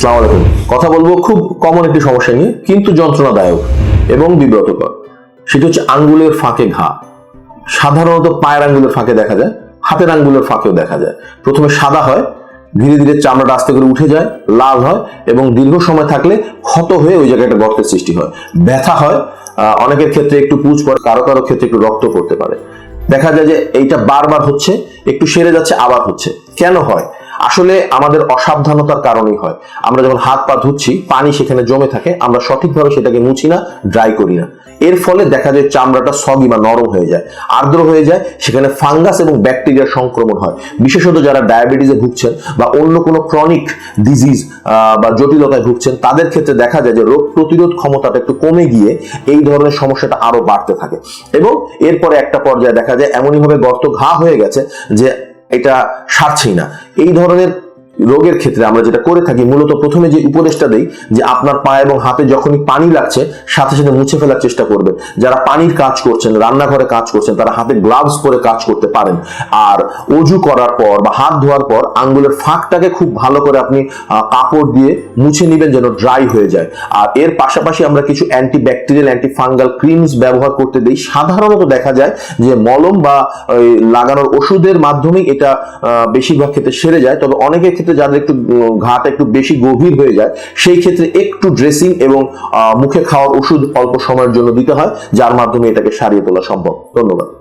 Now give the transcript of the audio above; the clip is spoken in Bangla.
সালাম আলাইকুম। কথা বলব খুব কমন একটি সমস্যা নিয়ে, কিন্তু যন্ত্রণাদায়ক এবং বিব্রতকর। সেটা হচ্ছে আঙ্গুলের ফাঁকে ঘা। সাধারণত পায়ের আঙ্গুলের ফাঁকে দেখা যায়, হাতের আঙ্গুলের ফাঁকেও দেখা যায়। প্রথমে সাদা হয়, ধীরে ধীরে চামড়াটা আস্তে করে উঠে যায়, লাল হয় এবং দীর্ঘ সময় থাকলে ক্ষত হয়ে ওই জায়গায় একটা গর্তের সৃষ্টি হয়। ব্যথা হয় অনেকের ক্ষেত্রে একটু পুজ পড়ে, কারও কারও ক্ষেত্রে একটু রক্ত পড়তে পারে। দেখা যায় যে এইটা বারবার হচ্ছে, একটু সেরে যাচ্ছে, আবার হচ্ছে। কেন হয়? আসলে আমাদের অসাবধানতার কারণেই হয়। আমরা যখন হাত পা ধুচ্ছি, পানি সেখানে জমে থাকে, আমরা সঠিকভাবে সেটাকে মুছি না ড্রাই করি না। এর ফলে দেখা যায় চামড়াটা সগি বা নরম হয়ে যায়। আর্দ্র হয়ে যায়, সেখানে ফাঙ্গাস এবং ব্যাকটেরিয়ার সংক্রমণ হয়। বিশেষত যারা ডায়াবেটিসে ভুগছেন বা অন্য কোনো ক্রনিক ডিজিজ বা জটিলতায় ভুগছেন, তাদের ক্ষেত্রে দেখা যায় যে রোগ প্রতিরোধ ক্ষমতাটা একটু কমে গিয়ে এই ধরনের সমস্যাটা আরও বাড়তে থাকে। এবং এরপরে একটা পর্যায়ে দেখা যায় এমনইভাবে গর্ত ঘা হয়ে গেছে যে এটা সারছেই না। এই ধরনের রোগের ক্ষেত্রে আমরা যেটা করে থাকি, মূলত প্রথমে যে উপদেশটা দেই, যে আপনার পা এবং হাতে যখনই পানি লাগছে, সাথে সাথে মুছে ফেলার চেষ্টা করবেন। যারা পানির কাজ করছেন, রান্নাঘরে কাজ করছেন, তারা হাতে গ্লাভস পরে কাজ করতে পারেন। আর অজু করার পর বা হাত ধোয়ার পর আঙ্গুলের ফাঁকটাকে খুব ভালো করে আপনি কাপড় দিয়ে মুছে নেবেন যেন ড্রাই হয়ে যায়। আর এর পাশাপাশি আমরা কিছু anti bacterial anti fungal creams ব্যবহার করতে দিই। সাধারণত দেখা যায় যে মলম বা লাগানোর ওষুধের মাধ্যমেই এটা বেশিরভাগ ক্ষেত্রে সেরে যায়। তবে অনেকের ক্ষেত্রে যাদের একটু ঘাট একটু বেশি গভীর হয়ে যায়, সেই ক্ষেত্রে একটু ড্রেসিং এবং মুখে খাওয়ার ওষুধ অল্প সময়ের জন্য দিতে হয়, যার মাধ্যমে এটাকে সারিয়ে তোলা সম্ভব। ধন্যবাদ।